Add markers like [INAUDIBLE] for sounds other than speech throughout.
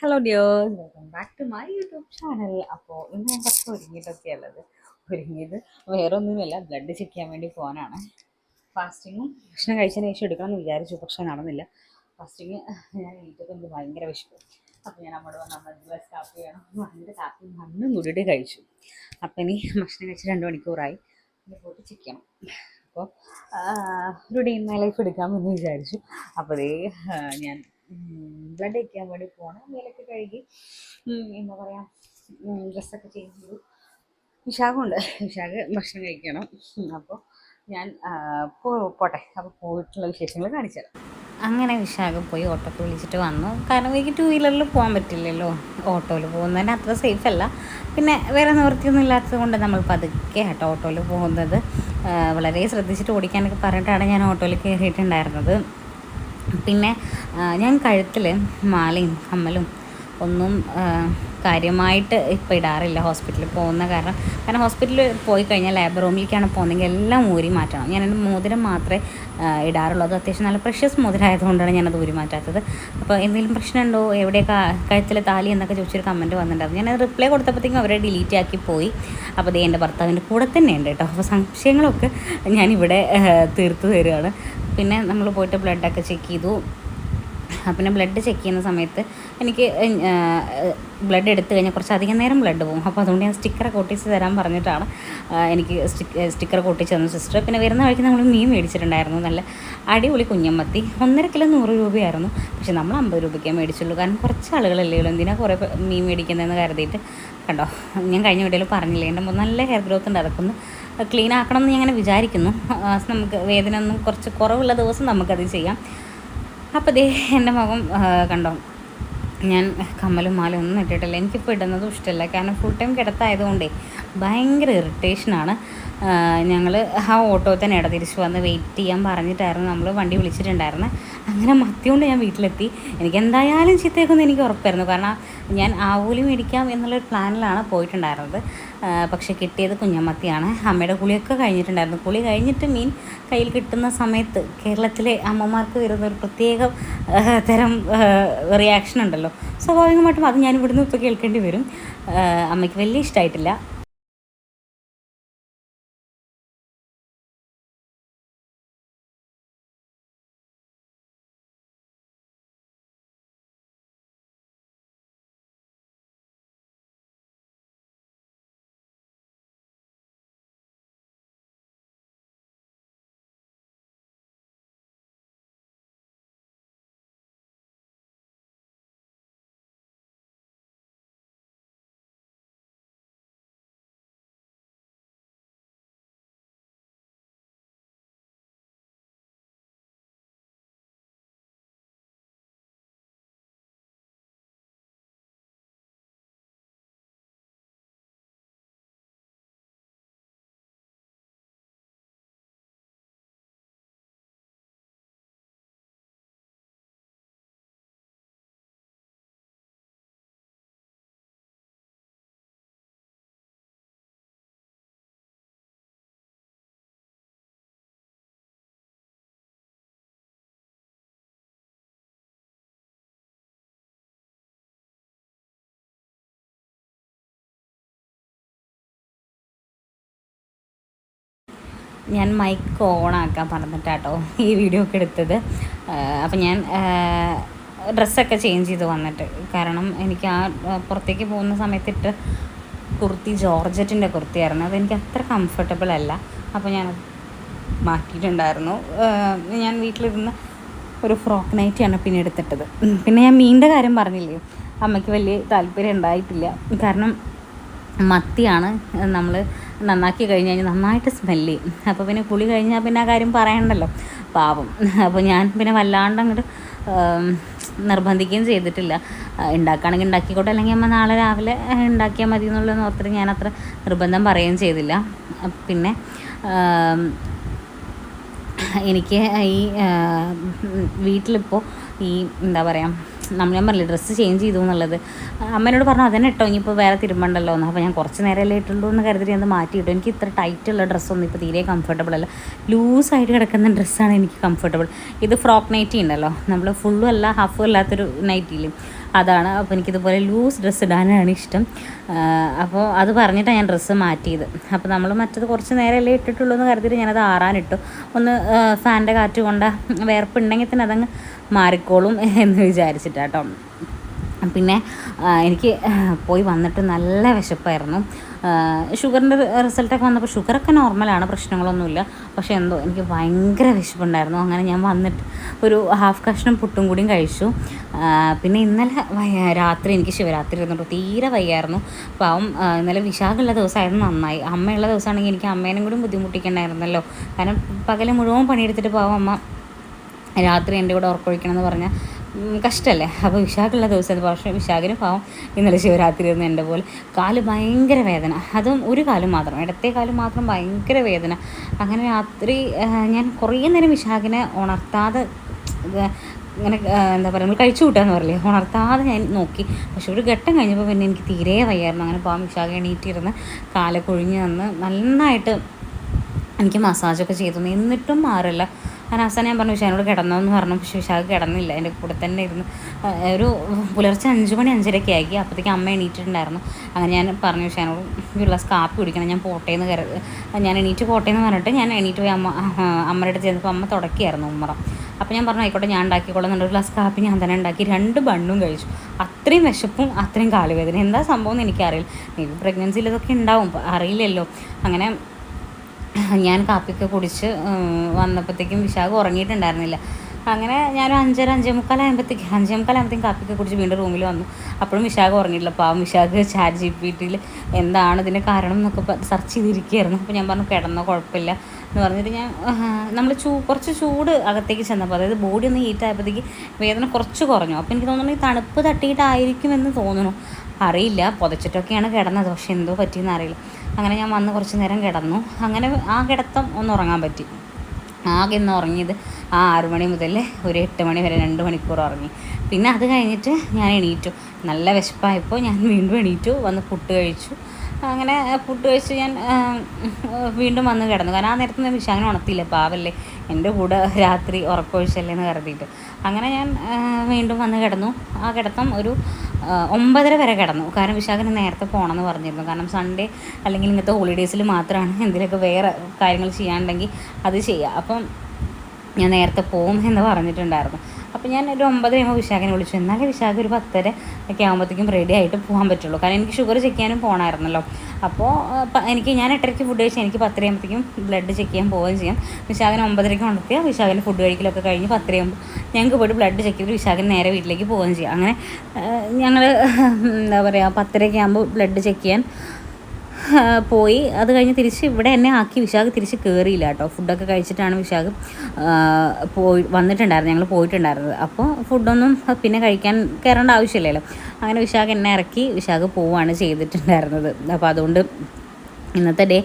Hello dears welcome back to my YouTube channel അപ്പോൾ ഇന്ന് ഞാൻ കുറച്ച് ഒരുങ്ങിയിട്ടൊക്കെ ഉള്ളത്. ഒരുങ്ങിയത് വേറെ ഒന്നുമില്ല ബ്ലഡ് ചെക്ക് ചെയ്യാൻ വേണ്ടി പോകാനാണ് ഫാസ്റ്റിങ്ങും ഭക്ഷണം കഴിച്ചതിന് ശേഷം എടുക്കണം എന്ന് വിചാരിച്ചു പക്ഷെ നടന്നില്ല. ഫാസ്റ്റിങ് ഞാൻ വീട്ടിൽ എനിക്ക് ഭയങ്കര വിശപ്പ്. അപ്പോൾ ഞാൻ നമ്മുടെ വന്ന് നമ്മൾ ഗ്ലാസ് കാപ്പി വേണം രണ്ട് കാപ്പി മണ്ണും കൂടിയിട്ട് കഴിച്ചു. അപ്പം ഇനി ഭക്ഷണം കഴിച്ച് രണ്ട് മണിക്കൂറായി. ഇനി പോയിട്ട് ചെക്ക് ചെയ്യണം. അപ്പോൾ ഒരു ഡേ ഇൻ മൈ ലൈഫ് എടുക്കാമെന്ന് വിചാരിച്ചു. അപ്പോൾ ഞാൻ ബ്ലഡ് വയ്ക്കാൻ വേണ്ടി പോകണം മേലൊക്കെ കഴുകി എന്താ പറയുക ഡ്രസ്സൊക്കെ ചേഞ്ച് ചെയ്തു. വിശാഖമുണ്ട് വിശാഖ് ഭക്ഷണം കഴിക്കണം. അപ്പോൾ ഞാൻ പോട്ടെ. അപ്പോൾ പോയിട്ടുള്ള വിശേഷങ്ങൾ കാണിച്ചു തരാം. അങ്ങനെ വിശാഖ് പോയി ഓട്ടോക്ക് വിളിച്ചിട്ട് വന്നു. കാരണം എനിക്ക് ടൂ വീലറിൽ പോകാൻ പറ്റില്ലല്ലോ. ഓട്ടോയിൽ പോകുന്നതിന് അത്ര സേഫ് അല്ല. പിന്നെ വേറെ നിവൃത്തിയൊന്നും ഇല്ലാത്തത് കൊണ്ട് നമ്മൾ പതുക്കെ ആട്ടോ ഓട്ടോയിൽ പോകുന്നത്. വളരെ ശ്രദ്ധിച്ചിട്ട് ഓടിക്കാനൊക്കെ പറഞ്ഞിട്ടാണ് ഞാൻ ഓട്ടോയിൽ കയറിയിട്ടുണ്ടായിരുന്നത്. പിന്നെ ഞാൻ കഴുത്തിൽ മാലയും കമ്മലും ഒന്നും കാര്യമായിട്ട് ഇപ്പോൾ ഇടാറില്ല ഹോസ്പിറ്റലിൽ പോകുന്ന കാരണം. കാരണം ഹോസ്പിറ്റലിൽ പോയി കഴിഞ്ഞാൽ ലാബ് റൂമിലേക്കാണ് പോകുന്നതെങ്കിൽ എല്ലാം ഊരി മാറ്റണം. ഞാൻ എന്റെ മോതിരം മാത്രമേ ഇടാറുള്ളൂ. അത് അത്യാവശ്യം നല്ല പ്രഷ്യസ് മോതിരം ആയതുകൊണ്ടാണ് ഞാനത് ഊരി മാറ്റാത്തത്. അപ്പോൾ എന്തെങ്കിലും പ്രശ്നമുണ്ടോ? എവിടെയൊക്കെ കഴുത്തിലെ താലി എന്നൊക്കെ ചോദിച്ചൊരു കമന്റ് വന്നിട്ടുണ്ടായിരുന്നു. ഞാനത് റിപ്ലൈ കൊടുത്തപ്പോഴത്തേക്കും അവരെ ഡിലീറ്റ് ആക്കി പോയി. അപ്പോൾ ദേ എന്റെ ഭർത്താവിന്റെ കൂടെ തന്നെ ഉണ്ട് കേട്ടോ. അപ്പോൾ സംശയങ്ങളൊക്കെ ഞാനിവിടെ തീർത്ത് തരികയാണ് പിന്നെ നമ്മൾ പോയിട്ട് ബ്ലഡൊക്കെ ചെക്ക് ചെയ്തു. പിന്നെ ബ്ലഡ് ചെക്ക് ചെയ്യുന്ന സമയത്ത് എനിക്ക് ബ്ലഡ് എടുത്തു കഴിഞ്ഞാൽ കുറച്ച് അധികം നേരം ബ്ലഡ് പോകും. അപ്പോൾ അതുകൊണ്ട് ഞാൻ സ്റ്റിക്കറൊക്കെ ഒട്ടിച്ച് തരാൻ പറഞ്ഞിട്ടാണ് എനിക്ക് സ്റ്റിക്ക് സ്റ്റിക്കർ ഒട്ടിച്ച് തന്നു സിസ്റ്റർ. പിന്നെ വരുന്ന വഴിക്ക് നമ്മൾ മീൻ മേടിച്ചിട്ടുണ്ടായിരുന്നു. നല്ല അടിപൊളി കുഞ്ഞമ്മത്തി. ഒന്നര കിലോ നൂറ് രൂപയായിരുന്നു. പക്ഷെ നമ്മൾ അമ്പത് രൂപയ്ക്കേ മേടിച്ചുള്ളൂ. കാരണം കുറച്ച് ആളുകളല്ലേ ഉള്ളൂ. എന്തിനാ കുറേ മീൻ മേടിക്കുന്നതെന്ന് കരുതിയിട്ട്. കണ്ടോ? ഞാൻ കഴിഞ്ഞ വീട്ടിൽ പറഞ്ഞില്ലേ? എന്റെ നല്ല ഹെയർ ഗ്രോത്ത് ഉണ്ട് ക്ലീൻ ആക്കണം എന്ന് ഞാൻ അങ്ങനെ വിചാരിക്കുന്നു നമുക്ക് വേദന ഒന്നും കുറച്ച് കുറവുള്ള ദിവസം നമുക്കത് ചെയ്യാം. അപ്പോൾ ദേ എന്റെ മുഖം കണ്ടോ? ഞാൻ കമ്മലും മാലും ഒന്നും ഇട്ടിട്ടില്ല. എനിക്കിപ്പോൾ ഇടുന്നതും ഇഷ്ടമല്ല കാരണം ഫുൾ ടൈം കിടത്തായതുകൊണ്ടേ ഭയങ്കര ഇറിറ്റേഷനാണ് ഞങ്ങൾ ആ ഓട്ടോ തന്നെ ഇട തിരിച്ചു വന്ന് വെയിറ്റ് ചെയ്യാൻ പറഞ്ഞിട്ടായിരുന്നു. നമ്മൾ വണ്ടി വിളിച്ചിട്ടുണ്ടായിരുന്നത് അങ്ങനെ മത്തി കൊണ്ട് ഞാൻ വീട്ടിലെത്തി. എനിക്ക് എന്തായാലും ചീത്തയൊക്കെ എനിക്ക് ഉറപ്പായിരുന്നു. കാരണം ഞാൻ ആവൂലി മേടിക്കാം എന്നുള്ളൊരു പ്ലാനിലാണ് പോയിട്ടുണ്ടായിരുന്നത്. പക്ഷെ കിട്ടിയത് കുഞ്ഞമ്മത്തിയാണ്. അമ്മയുടെ കുളിയൊക്കെ കഴിഞ്ഞിട്ടുണ്ടായിരുന്നു. കുളി കഴിഞ്ഞിട്ട് മീൻ കയ്യിൽ കിട്ടുന്ന സമയത്ത് കേരളത്തിലെ അമ്മമാർക്ക് വരുന്ന ഒരു പ്രത്യേക തരം റിയാക്ഷൻ ഉണ്ടല്ലോ. സ്വാഭാവികമായിട്ടും അത് ഞാൻ ഇവിടുന്ന് ഇപ്പോൾ കേൾക്കേണ്ടി വരും. അമ്മയ്ക്ക് വലിയ ഇഷ്ടമായിട്ടില്ല ഞാൻ മൈക്ക് ഓണാക്കാൻ പറഞ്ഞിട്ടാട്ടോ ഈ വീഡിയോ ഒക്കെ എടുത്തത്. അപ്പം ഞാൻ ഡ്രസ്സൊക്കെ ചേഞ്ച് ചെയ്ത് വന്നിട്ട്. കാരണം എനിക്ക് ആ പുറത്തേക്ക് പോകുന്ന സമയത്തിട്ട് കുർത്തി ജോർജറ്റിന്റെ കുർത്തിയായിരുന്നു. അതെനിക്ക് അത്ര കംഫർട്ടബിൾ അല്ല. അപ്പോൾ ഞാൻ മാറ്റിയിട്ടുണ്ടായിരുന്നു. ഞാൻ വീട്ടിലിരുന്ന് ഒരു ഫ്രോക്ക് നൈറ്റിയാണ് പിന്നെ എടുത്തിട്ടത്. പിന്നെ ഞാൻ മീനിന്റെ കാര്യം പറഞ്ഞില്ലേ? അമ്മയ്ക്ക് വലിയ താല്പര്യം ഉണ്ടായിട്ടില്ല. കാരണം മത്തിയാണ് നമ്മൾ നന്നാക്കി കഴിഞ്ഞ് കഴിഞ്ഞാൽ നന്നായിട്ട് സ്മെല്ല് ചെയ്യും. അപ്പോൾ പിന്നെ കുളി കഴിഞ്ഞാൽ പിന്നെ ആ കാര്യം പറയണ്ടല്ലോ. പാവം. അപ്പോൾ ഞാൻ പിന്നെ വല്ലാണ്ട് അങ്ങോട്ട് നിർബന്ധിക്കുകയും ചെയ്തിട്ടില്ല. ഉണ്ടാക്കുകയാണെങ്കിൽ ഉണ്ടാക്കിക്കോട്ടെ അല്ലെങ്കിൽ അമ്മ നാളെ രാവിലെ ഉണ്ടാക്കിയാൽ മതി എന്നുള്ളത് ഓർത്തിട്ട് ഞാൻ അത്ര നിർബന്ധം പറയുകയും ചെയ്തില്ല. പിന്നെ എനിക്ക് ഈ വീട്ടിലിപ്പോൾ ഈ എന്താ പറയുക നമ്മൾ ഞാൻ പറഞ്ഞില്ല ഡ്രസ്സ് ചേഞ്ച് ചെയ്തു എന്നുള്ളത്. അമ്മേനോട് പറഞ്ഞു അതന്നെ ഇട്ടോ ഇനിയിപ്പോൾ വേറെ തിരുമ്പണ്ടല്ലോ എന്ന്. അപ്പോൾ ഞാൻ കുറച്ച് നേരമല്ലേ ഇട്ടുള്ളൂ എന്ന് കരുതി അത് മാറ്റിയിട്ടു എനിക്ക് ഇത്ര ടൈറ്റുള്ള ഡ്രസ്സൊന്നും ഇപ്പോൾ തീരെ കംഫർട്ടബിൾ അല്ല. ലൂസായിട്ട് കിടക്കുന്ന ഡ്രസ്സാണ് എനിക്ക് കംഫർട്ടബിൾ ഇത് ഫ്രോക്ക് നൈറ്റി ഉണ്ടല്ലോ. നമ്മൾ ഫുള്ളും അല്ല ഹാഫും അല്ലാത്തൊരു നൈറ്റിയിലും അതാണ്. അപ്പോൾ എനിക്കിതുപോലെ ലൂസ് ഡ്രസ്സ് ഇടാനാണ് ഇഷ്ടം. അപ്പോൾ അത് പറഞ്ഞിട്ടാണ് ഞാൻ ഡ്രസ്സ് മാറ്റിയത്. അപ്പോൾ നമ്മൾ മറ്റത് കുറച്ച് നേരമല്ലേ ഇട്ടിട്ടുള്ളൂ എന്ന് കരുതിയിട്ട് ഞാനത് ആറാനിട്ടു. ഒന്ന് ഫാന്റെ കാറ്റ് കൊണ്ട് വേർപ്പുണ്ടെങ്കിൽ തന്നെ അതങ്ങ് മാറിക്കോളും എന്ന് വിചാരിച്ചിട്ടാട്ടോ. പിന്നെ എനിക്ക് പോയി വന്നിട്ട് നല്ല വിശപ്പായിരുന്നു. ഷുഗറിന്റെ റിസൾട്ടൊക്കെ വന്നപ്പോൾ ഷുഗറൊക്കെ നോർമലാണ് പ്രശ്നങ്ങളൊന്നുമില്ല. പക്ഷേ എന്തോ എനിക്ക് ഭയങ്കര വിശപ്പുണ്ടായിരുന്നു. അങ്ങനെ ഞാൻ വന്നിട്ട് ഒരു ഹാഫ് കഷ്ണം പുട്ടും കൂടിയും കഴിച്ചു. പിന്നെ ഇന്നലെ രാത്രി എനിക്ക് ശിവരാത്രി ഇരുന്നിട്ട് തീരെ വയ്യായിരുന്നു. പാവം ഇന്നലെ വിശാഖുള്ള ദിവസമായിരുന്നു നന്നായി. അമ്മയുള്ള ദിവസമാണെങ്കിൽ എനിക്ക് അമ്മേനും കൂടി ബുദ്ധിമുട്ടിക്കണ്ടായിരുന്നല്ലോ. കാരണം പകൽ മുഴുവൻ പണിയെടുത്തിട്ട് പാവം അമ്മ. രാത്രി എന്റെ കൂടെ ഉറക്കൊഴിക്കണം എന്ന് പറഞ്ഞാൽ കഷ്ടമല്ലേ അപ്പോൾ വിശാഖുള്ള ദിവസം പക്ഷേ വിശാഖിന് പാവം. ഇന്നലെ ശിവരാത്രി ഇരുന്ന് എന്റെ പോലെ. കാൽ ഭയങ്കര വേദന. അതും ഒരു കാലും മാത്രം. ഇടത്തെ കാലും മാത്രം ഭയങ്കര വേദന. അങ്ങനെ രാത്രി ഞാൻ കുറേ നേരം വിശാഖിനെ ഉണർത്താതെ ഇങ്ങനെ എന്താ പറയുക നമ്മൾ കഴിച്ചു കൂട്ടാന്ന് പറയില്ലേ ഉണർത്താതെ ഞാൻ നോക്കി. പക്ഷെ ഒരു ഘട്ടം കഴിഞ്ഞപ്പോൾ പിന്നെ എനിക്ക് തീരെ വയ്യായിരുന്നു. അങ്ങനെ പാവം വിശാഖ എണീറ്റിരുന്ന് കാലെ കൊഴിഞ്ഞ് തന്ന് നന്നായിട്ട് എനിക്ക് മസാജൊക്കെ ചെയ്തു. എന്നിട്ടും മാറില്ല. ഞാൻ അവസാനം ഞാൻ പറഞ്ഞു വിശാനോട് കിടന്നോന്ന് പറഞ്ഞു. പക്ഷേ വിശാഖ് കിടന്നില്ല. എന്റെ കൂടെ തന്നെ ഇരുന്ന് ഒരു പുലർച്ചെ അഞ്ച് മണി അഞ്ചരയൊക്കെ ആക്കി അപ്പോഴത്തേക്ക് അമ്മ എണീറ്റിട്ടുണ്ടായിരുന്നു. അങ്ങനെ ഞാൻ പറഞ്ഞു വിശാനോട് ഒരു ഗ്ലാസ് കാപ്പി കുടിക്കണം. ഞാൻ പോട്ടേന്ന് കരുത് ഞാൻ എണീറ്റ് പോട്ടേന്ന് പറഞ്ഞിട്ട് ഞാൻ എണീറ്റ് പോയി അമ്മ അമ്മയുടെ അടുത്ത് ചെന്നപ്പോൾ അമ്മ തുടക്കിയായിരുന്നു ഉമ്മറ. അപ്പോൾ ഞാൻ പറഞ്ഞു ആയിക്കോട്ടെ ഞാൻ ഉണ്ടാക്കിക്കോളാം എന്നൊരു ഗ്ലാസ് കാപ്പി ഞാൻ തന്നെ ഉണ്ടാക്കി രണ്ട് ബണ്ണും കഴിച്ചു. അത്രയും വിശപ്പും അത്രയും കാലുവേദന എന്താ സംഭവം എന്ന് എനിക്കറിയില്ല. മേ ബി പ്രഗ്നൻസിയിൽ ഉണ്ടാവും. അറിയില്ലല്ലോ. അങ്ങനെ [LAUGHS] ഞാൻ കാപ്പിയൊക്കെ കുടിച്ച് വന്നപ്പോഴത്തേക്കും വിശാഖ് ഉറങ്ങിയിട്ടുണ്ടായിരുന്നില്ല. അങ്ങനെ ഞാൻ അഞ്ചര അഞ്ചേ മുക്കാലാകുമ്പോഴത്തേക്ക് അഞ്ചേ മുക്കാലാകുമ്പോഴത്തേക്കും കാപ്പിയൊക്കെ കുടിച്ച് വീണ്ടും റൂമിൽ വന്നു. അപ്പോഴും വിശാഖ് ഉറങ്ങിയിട്ടില്ല. പാവം വിശാഖ് ചാറ്റ് ജി പി ടിയിൽ എന്താണ് ഇതിന്റെ കാരണം എന്നൊക്കെ സെർച്ച് ചെയ്തിരിക്കുകയായിരുന്നു. അപ്പോൾ ഞാൻ പറഞ്ഞു കിടന്നോ കുഴപ്പമില്ല. എന്ന് പറഞ്ഞിട്ട് ഞാൻ നമ്മൾ ചൂ കുറച്ച് ചൂട് അകത്തേക്ക് ചെന്നപ്പോൾ അതായത് ബോഡി ഒന്ന് ഹീറ്റ് ആയപ്പോഴത്തേക്ക് വേദന കുറച്ച് കുറഞ്ഞു. അപ്പോൾ എനിക്ക് തോന്നുന്നു ഈ തണുപ്പ് തട്ടിയിട്ടായിരിക്കുമെന്ന് തോന്നുന്നു. അറിയില്ല പുതച്ചിട്ടൊക്കെയാണ് കിടന്നത്. പക്ഷെ എന്തോ പറ്റിയെന്ന് അറിയില്ല. അങ്ങനെ ഞാൻ വന്ന് കുറച്ച് നേരം കിടന്നു. അങ്ങനെ ആ കിടത്തം ഒന്ന് ഉറങ്ങാൻ പറ്റി. ആകെ ഇന്ന് ഉറങ്ങിയത് ആ ആറു മണി മുതൽ ഒരു എട്ട് മണി വരെ രണ്ട് മണിക്കൂർ ഉറങ്ങി. പിന്നെ അത് കഴിഞ്ഞിട്ട് ഞാൻ എണീറ്റു. നല്ല വിശപ്പായപ്പോൾ ഞാൻ വീണ്ടും എണീറ്റു വന്ന് പുട്ട് കഴിച്ചു. അങ്ങനെ പുട്ട് കഴിച്ച് ഞാൻ വീണ്ടും വന്ന് കിടന്നു. കാരണം ആ നേരത്തെ ഞാൻ അങ്ങനെ ഉണർത്തിയില്ല. പാവല്ലേ എന്റെ കൂടെ രാത്രി ഉറക്കമൊഴിച്ചല്ലേ എന്ന് കരുതിയിട്ട്. അങ്ങനെ ഞാൻ വീണ്ടും വന്ന് കിടന്നു. ആ കിടത്തം ഒരു ഒമ്പതര വരെ കിടന്നു. കാരണം വിശാഖന് നേരത്തെ പോകണമെന്ന് പറഞ്ഞിരുന്നു. കാരണം സൺഡേ അല്ലെങ്കിൽ ഇങ്ങനത്തെ ഹോളിഡേയ്സിൽ മാത്രമാണ് എന്തെങ്കിലുമൊക്കെ വേറെ കാര്യങ്ങൾ ചെയ്യാനുണ്ടെങ്കിൽ അത് ചെയ്യുക അപ്പം ഞാൻ നേരത്തെ പോകും എന്ന് പറഞ്ഞിട്ടുണ്ടായിരുന്നു. അപ്പോൾ ഞാൻ ഒരു ഒമ്പത് കഴിയുമ്പോൾ വിശാഖനെ വിളിച്ചു. എന്നാലേ വിശാഖ ഒരു പത്തര ഒക്കെ ആകുമ്പോഴത്തേക്കും റെഡി ആയിട്ട് പോകാൻ പറ്റുള്ളൂ. കാരണം എനിക്ക് ഷുഗർ ചെക്ക് ചെയ്യാനും പോകണമായിരുന്നല്ലോ അപ്പോൾ എനിക്ക് ഞാൻ എട്ടരയ്ക്ക് ഫുഡ് കഴിച്ചാൽ എനിക്ക് പത്തര ആകുമ്പോഴത്തേക്കും ബ്ലഡ് ചെക്ക് ചെയ്യാൻ പോവുകയും ചെയ്യാം. വിശാഖനെ ഒമ്പതരയ്ക്ക് ഉണർത്തിയാൽ വിശാഖനെ ഫുഡ് കഴിക്കലൊക്കെ കഴിഞ്ഞ് പത്തരയാകുമ്പോൾ ഞങ്ങൾക്ക് പോയിട്ട് ബ്ലഡ് ചെക്ക് ചെയ്ത് വിശാഖിന് നേരെ വീട്ടിലേക്ക് പോവുകയും ചെയ്യാം. അങ്ങനെ ഞങ്ങൾ [LAUGHS] എന്താ പറയുക പത്തരയ്ക്ക് ആകുമ്പോൾ ബ്ലഡ് ചെക്ക് ചെയ്യാൻ പോയി. അത് കഴിഞ്ഞ് തിരിച്ച് ഇവിടെ എന്നെ ആക്കി വിശാഖ് തിരിച്ച് കയറിയില്ല കേട്ടോ. ഫുഡൊക്കെ കഴിച്ചിട്ടാണ് വിശാഖ് പോയി വന്നിട്ടുണ്ടായിരുന്നത്. ഞങ്ങൾ പോയിട്ടുണ്ടായിരുന്നത്. അപ്പോൾ ഫുഡൊന്നും പിന്നെ കഴിക്കാൻ കയറേണ്ട ആവശ്യമില്ലല്ലോ. അങ്ങനെ വിശാഖ് എന്നെ ഇറക്കി വിശാഖ് പോവുകയാണ് ചെയ്തിട്ടുണ്ടായിരുന്നത്. അപ്പോൾ അതുകൊണ്ട് ഇന്നത്തെ ഡേ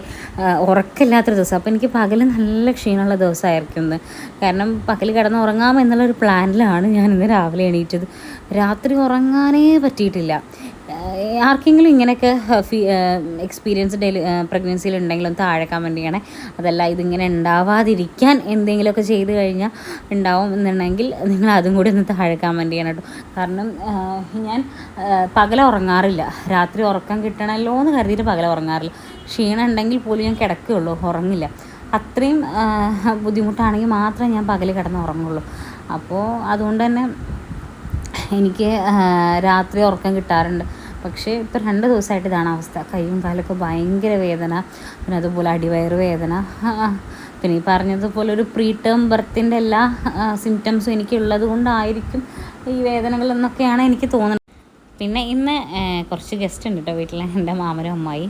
ഉറക്കമില്ലാത്തൊരു ദിവസം. അപ്പോൾ എനിക്ക് പകൽ നല്ല ക്ഷീണമുള്ള ദിവസമായിരിക്കും ഇന്ന്. കാരണം പകൽ കിടന്ന് ഉറങ്ങാമെന്നുള്ളൊരു പ്ലാനിലാണ് ഞാൻ ഇന്ന് രാവിലെ എണീറ്റത്. രാത്രി ഉറങ്ങാനേ പറ്റിയിട്ടില്ല. ആർക്കെങ്കിലും ഇങ്ങനെയൊക്കെ ഫീ എക്സ്പീരിയൻസ് ഡെലി പ്രഗ്നൻസിയിൽ ഉണ്ടെങ്കിലും താഴെ ചെയ്യണേ അതല്ല ഇതിങ്ങനെ ഉണ്ടാവാതിരിക്കാൻ എന്തെങ്കിലുമൊക്കെ ചെയ്ത് കഴിഞ്ഞാൽ ഉണ്ടാവും എന്നുണ്ടെങ്കിൽ നിങ്ങൾ അതും കൂടി ഒന്ന് താഴെ കമന്റ് ചെയ്യണം കേട്ടോ. കാരണം ഞാൻ പകല ഉറങ്ങാറില്ല. രാത്രി ഉറക്കം കിട്ടണമല്ലോ എന്ന് കരുതിയിട്ട് പകല ഉറങ്ങാറില്ല. ക്ഷീണം ഉണ്ടെങ്കിൽ പോലും ഞാൻ കിടക്കുകയുള്ളൂ ഉറങ്ങില്ല. അത്രയും ബുദ്ധിമുട്ടാണെങ്കിൽ മാത്രമേ ഞാൻ പകൽ കിടന്ന് ഉറങ്ങുള്ളൂ. അപ്പോൾ അതുകൊണ്ട് തന്നെ എനിക്ക് രാത്രി ഉറക്കം കിട്ടാറുണ്ട്. പക്ഷേ ഇപ്പോൾ രണ്ട് ദിവസമായിട്ട് ഇതാണ് അവസ്ഥ. കൈയും കാലൊക്കെ ഭയങ്കര വേദന പിന്നെ അതുപോലെ അടിവയറ് വേദന. പിന്നെ ഈ പറഞ്ഞതുപോലെ ഒരു പ്രീ ടേം ബർത്തിന്റെ എല്ലാ സിംറ്റംസും എനിക്കുള്ളത് കൊണ്ടായിരിക്കും ഈ വേദനകൾ എന്നൊക്കെയാണ് എനിക്ക് തോന്നുന്നത്. പിന്നെ ഇന്ന് കുറച്ച് ഗസ്റ്റ് ഉണ്ട് കേട്ടോ വീട്ടിൽ എന്റെ മാമനും അമ്മായി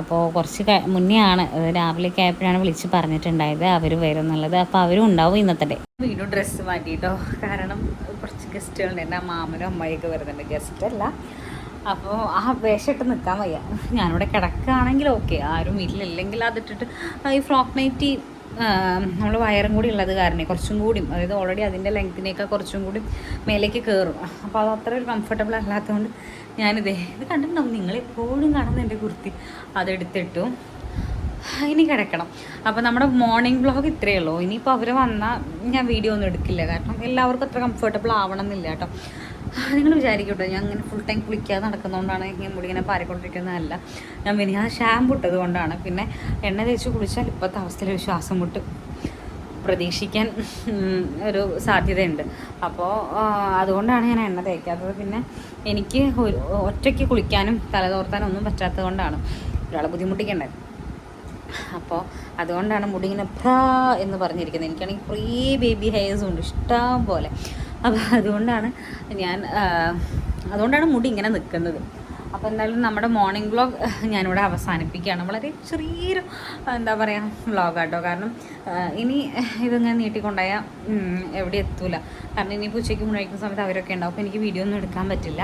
അപ്പോൾ കുറച്ച് മുന്നേ ആണ് രാവിലെയൊക്കെ ആയപ്പോഴാണ് വിളിച്ച് പറഞ്ഞിട്ടുണ്ടായത് അവർ വരും എന്നുള്ളത്. അപ്പോൾ അവരും ഉണ്ടാവും ഇന്നത്തെ ഡേ വീണ്ടും ഡ്രസ്സ് മാറ്റിയിട്ടോ കാരണം കുറച്ച് ഗസ്റ്റുകളുണ്ട്. എന്റെ മാമനും അമ്മയൊക്കെ വരുന്നുണ്ട്. ഗസ്റ്റ് അല്ല അപ്പോൾ ആ വേഷമിട്ട് നിൽക്കാൻ വയ്യ. ഞാനിവിടെ കിടക്കുകയാണെങ്കിൽ ഓക്കെ. ആരും ഇല്ലെങ്കിൽ അതിട്ടിട്ട് ഈ ഫ്രോക്ക് നൈറ്റി നമ്മൾ വയറും കൂടി ഉള്ളത് കാരണം കുറച്ചും കൂടി അതായത് ഓൾറെഡി അതിന്റെ ലെങ്ത്തിനേക്കാൾ കുറച്ചും കൂടി മേലേക്ക് കയറും. അപ്പോൾ അത് അത്ര ഒരു കംഫർട്ടബിൾ അല്ലാത്തതുകൊണ്ട് ഞാനിതേ ഇത് കണ്ടിട്ടുണ്ടാവും. നിങ്ങൾ എപ്പോഴും കാണുന്ന എന്റെ കുർത്തി. അതെടുത്തിട്ടു ഇനി കിടക്കണം. അപ്പോൾ നമ്മുടെ മോർണിംഗ് ബ്ലോഗ് ഇത്രയേ ഉള്ളൂ. ഇനിയിപ്പോൾ അവർ വന്നാൽ ഞാൻ വീഡിയോ ഒന്നും എടുക്കില്ല. കാരണം എല്ലാവർക്കും അത്ര കംഫർട്ടബിൾ ആവണം എന്നില്ല കേട്ടോ. നിങ്ങൾ വിചാരിക്കട്ടോ ഞാൻ ഇങ്ങനെ ഫുൾ ടൈം കുളിക്കാതെ നടക്കുന്നതുകൊണ്ടാണ് ഇങ്ങനെ മുടി ഇങ്ങനെ പാരിക്കൊണ്ടിരിക്കുന്നതല്ല ഞാൻ പിന്നെ ആ ഷാമ്പു ഇട്ടത് കൊണ്ടാണ്. പിന്നെ എണ്ണ തേച്ച് കുളിച്ചാൽ ഇപ്പോഴത്തെ അവസ്ഥയിൽ ശ്വാസം മുട്ട് പ്രതീക്ഷിക്കാൻ ഒരു സാധ്യതയുണ്ട്. അപ്പോൾ അതുകൊണ്ടാണ് ഞാൻ എണ്ണ തേക്കാത്തത്. പിന്നെ എനിക്ക് ഒറ്റയ്ക്ക് കുളിക്കാനും തലതോർത്താനും ഒന്നും പറ്റാത്തത് കൊണ്ടാണ്. ഒരാളെ ബുദ്ധിമുട്ടിക്കണ്ടേ? അപ്പോൾ അതുകൊണ്ടാണ് മുടി ഇങ്ങനെ പ്രാ എന്ന് പറഞ്ഞിരിക്കുന്നത്. എനിക്കാണെങ്കിൽ കുറേ ബേബി ഹെയർസും ഉണ്ട് ഇഷ്ടം പോലെ. അപ്പോൾ അതുകൊണ്ടാണ് ഞാൻ അതുകൊണ്ടാണ് മുടി ഇങ്ങനെ നിൽക്കുന്നത് അപ്പോൾ എന്തായാലും നമ്മുടെ മോർണിംഗ് വ്ളോഗ് ഞാനിവിടെ അവസാനിപ്പിക്കുകയാണ്. വളരെ ചെറിയൊരു എന്താ പറയുക വ്ളോഗാട്ടോ കാരണം ഇനി ഇതിങ്ങനെ നീട്ടിക്കൊണ്ടായാൽ എവിടെ എത്തൂല. കാരണം ഇനി ഉച്ചയ്ക്ക് മുന്നഴിക്കുന്ന സമയത്ത് അവരൊക്കെ ഉണ്ടാവും. അപ്പോൾ എനിക്ക് വീഡിയോ ഒന്നും എടുക്കാൻ പറ്റില്ല.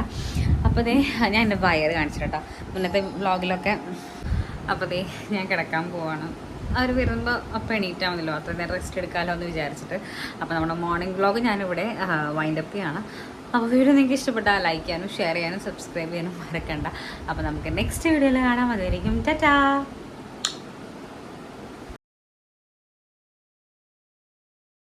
അപ്പോൾ അതേ ഞാൻ എന്റെ വയർ കാണിച്ചിട്ടോ മുന്നത്തെ വ്ളോഗിലൊക്കെ അപ്പോൾ ദേ ഞാൻ കിടക്കാൻ പോവാണ്. അവർ വരുമ്പോൾ അപ്പോൾ എണീറ്റാൽ മതിയല്ലോ അത്ര നേരം റെസ്റ്റ് എടുക്കാമല്ലോ എന്ന് വിചാരിച്ചിട്ട്. അപ്പോൾ നമ്മുടെ മോർണിംഗ് വ്ളോഗ് ഞാനിവിടെ വൈൻഡപ്പ് ചെയ്യാണ്. അപ്പോൾ വീഡിയോ നിങ്ങൾക്ക് ഇഷ്ടപ്പെട്ടാൽ ലൈക്ക് ചെയ്യാനും ഷെയർ ചെയ്യാനും സബ്സ്ക്രൈബ് ചെയ്യാനും മറക്കണ്ട. അപ്പോൾ നമുക്ക് നെക്സ്റ്റ് വീഡിയോയിൽ കാണാം. അതുവരെയും ടാറ്റാ!